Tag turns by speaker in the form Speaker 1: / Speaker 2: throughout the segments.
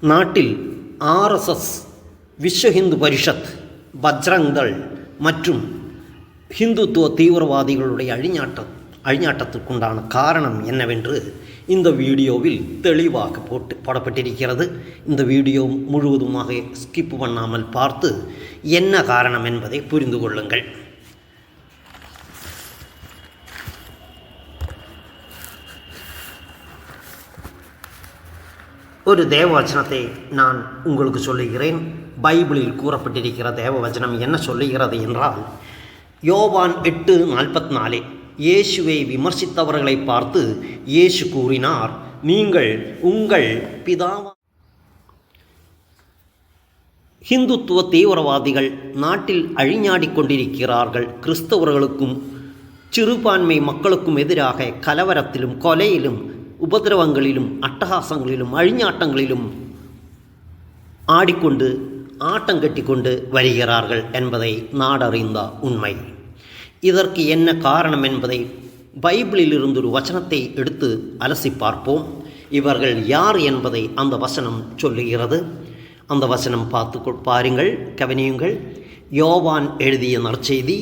Speaker 1: நாட்டில் ஆர்எஸ்எஸ் விஸ்வ ஹிந்து பரிஷத் பஜ்ரங்தள் மற்றும் ஹிந்துத்துவ தீவிரவாதிகளுடைய அழிஞாட்ட அழிஞாட்டத்திற்குண்டான காரணம் என்னவென்று இந்த வீடியோவில் தெளிவாக போட்டு போடப்பட்டிருக்கிறது. இந்த வீடியோ முழுவதுமாக ஸ்கிப் பண்ணாமல் பார்த்து என்ன காரணம் என்பதை புரிந்து கொள்ளுங்கள். ஒரு தேவவச்சனத்தை நான் உங்களுக்கு சொல்லுகிறேன். பைபிளில் கூறப்பட்டிருக்கிற தேவவச்சனம் என்ன சொல்லுகிறது என்றால் யோவான் எட்டு நாற்பத்தி நாலு இயேசுவை விமர்சித்தவர்களை பார்த்து இயேசு கூறினார் நீங்கள் உங்கள் பிதாவா ஹிந்துத்துவ தீவிரவாதிகள் நாட்டில் அழிஞாடி கொண்டிருக்கிறார்கள். கிறிஸ்தவர்களுக்கும் சிறுபான்மை மக்களுக்கும் எதிராக கலவரத்திலும் கொலையிலும் உபதிரவங்களிலும் அட்டகாசங்களிலும் அழிஞாட்டங்களிலும் ஆடிக்கொண்டு ஆட்டம் கட்டிக்கொண்டு வருகிறார்கள் என்பதை நாடறிந்த உண்மை. இதற்கு என்ன காரணம் என்பதை பைபிளில் இருந்து ஒரு வசனத்தை எடுத்து அலசி பார்ப்போம். இவர்கள் யார் என்பதை அந்த வசனம் சொல்லுகிறது. அந்த வசனம் பார்த்து பாருங்கள் கவனியுங்கள். யோவான் எழுதிய நற்செய்தி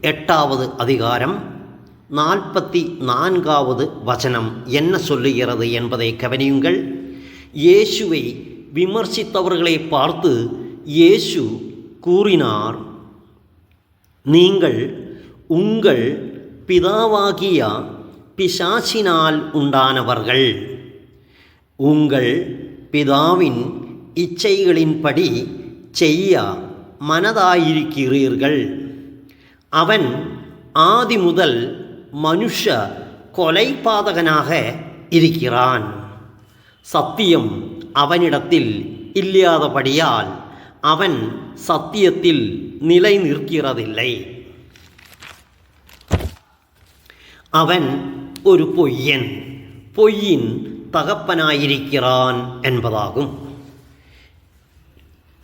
Speaker 1: எட்டாவது அதிகாரம் நாற்பத்தி நான்காவது வசனம் என்ன சொல்லுகிறது என்பதை கவனியுங்கள். இயேசுவை விமர்சித்தவர்களை பார்த்து இயேசு கூறினார் நீங்கள் உங்கள் பிதாவாகிய பிசாசினால் உண்டானவர்கள். உங்கள் பிதாவின் இச்சைகளின்படி செய்ய மனதாயிருக்கிறீர்கள். அவன் ஆதி முதல் மனுஷ கொலைபாதகனாக இருக்கிறான். சத்தியம் அவனிடத்தில் இல்லாதபடியால் அவன் சத்தியத்தில் நிலை நிற்கிறதில்லை. அவன் ஒரு பொய்யன். பொய்யின் தகப்பனாயிருக்கிறான் என்பதாகும்.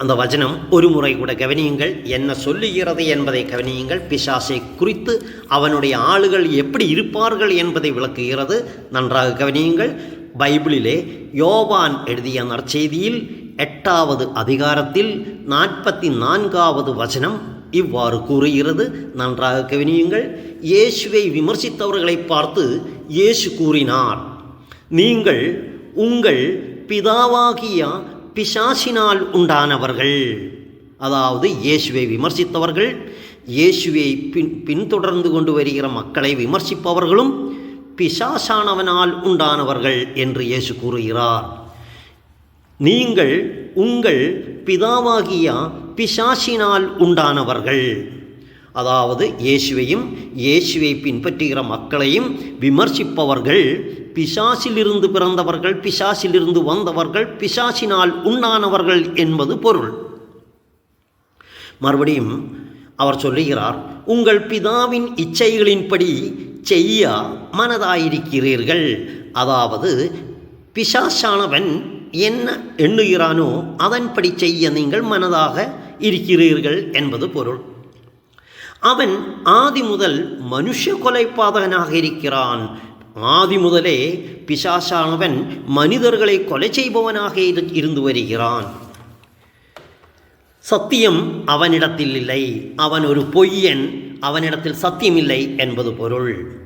Speaker 1: அந்த வச்சனம் ஒரு முறை கூட கவனியுங்கள். என்ன சொல்லுகிறது என்பதை கவனியுங்கள். பிசாசை குறித்து அவனுடைய ஆளுகள் எப்படி இருப்பார்கள் என்பதை விளக்குகிறது. நன்றாக கவனியுங்கள். பைபிளிலே யோவான் எழுதிய நற்செய்தியில் எட்டாவது அதிகாரத்தில் நாற்பத்தி நான்காவது வசனம் இவ்வாறு கூறுகிறது. நன்றாக கவனியுங்கள். இயேசுவை விமர்சித்தவர்களை பார்த்து இயேசு கூறினார் நீங்கள் உங்கள் பிதாவாகிய பிசாசினால் உண்டானவர்கள். அதாவது இயேசுவை விமர்சித்தவர்கள் இயேசுவை பின் பின்தொடர்ந்து கொண்டு வருகிற மக்களை விமர்சிப்பவர்களும் பிசாசானவனால் உண்டானவர்கள் என்று இயேசு கூறுகிறார். நீங்கள் உங்கள் பிதாவாகிய பிசாசினால் உண்டானவர்கள். அதாவது இயேசுவையும் இயேசுவை பின்பற்றுகிற மக்களையும் விமர்சிப்பவர்கள் பிசாசிலிருந்து பிறந்தவர்கள் பிசாசிலிருந்து வந்தவர்கள் பிசாசினால் உண்டானவர்கள் என்பது பொருள். மறுபடியும் அவர் சொல்லுகிறார் உங்கள் பிதாவின் இச்சைகளின்படி செய்ய மனதாயிருக்கிறீர்கள். அதாவது பிசாசானவன் என்ன எண்ணுகிறானோ அதன்படி செய்ய நீங்கள் மனதாக இருக்கிறீர்கள் என்பது பொருள். அவன் ஆதி முதல் மனுஷ கொலைபாதகனாக இருக்கிறான். ஆதி முதலே பிசாசானவன் மனிதர்களை கொலை செய்பவனாக இருந்து வருகிறான். சத்தியம் அவனிடத்தில் இல்லை. அவன் ஒரு பொய்யன் அவனிடத்தில் சத்தியம் இல்லை என்பது பொருள்.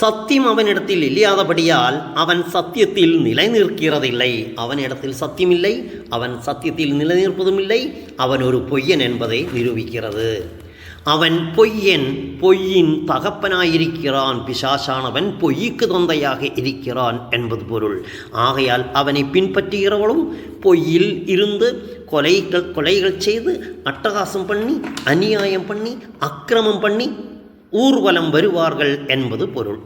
Speaker 1: சத்தியம் அவனிடத்தில் இல்லாதபடியால் அவன் சத்தியத்தில் நிலைநிற்கிறதில்லை. அவனிடத்தில் சத்தியமில்லை அவன் சத்தியத்தில் நிலைநிற்பதும் இல்லை அவன் ஒரு பொய்யன் என்பதை நிரூபிக்கிறது. அவன் பொய்யன் பொய்யின் தகப்பனாயிருக்கிறான் பிசாசானவன் பொய்க்கு தொந்தையாக இருக்கிறான் என்பது பொருள். ஆகையால் அவனை பின்பற்றுகிறவளும் பொய்யில் இருந்து கொலைகள் கொலைகள் செய்து அட்டகாசம் பண்ணி அநியாயம் பண்ணி அக்கிரமம் பண்ணி ஊர்வலம் வருவார்கள் என்பது பொருள்.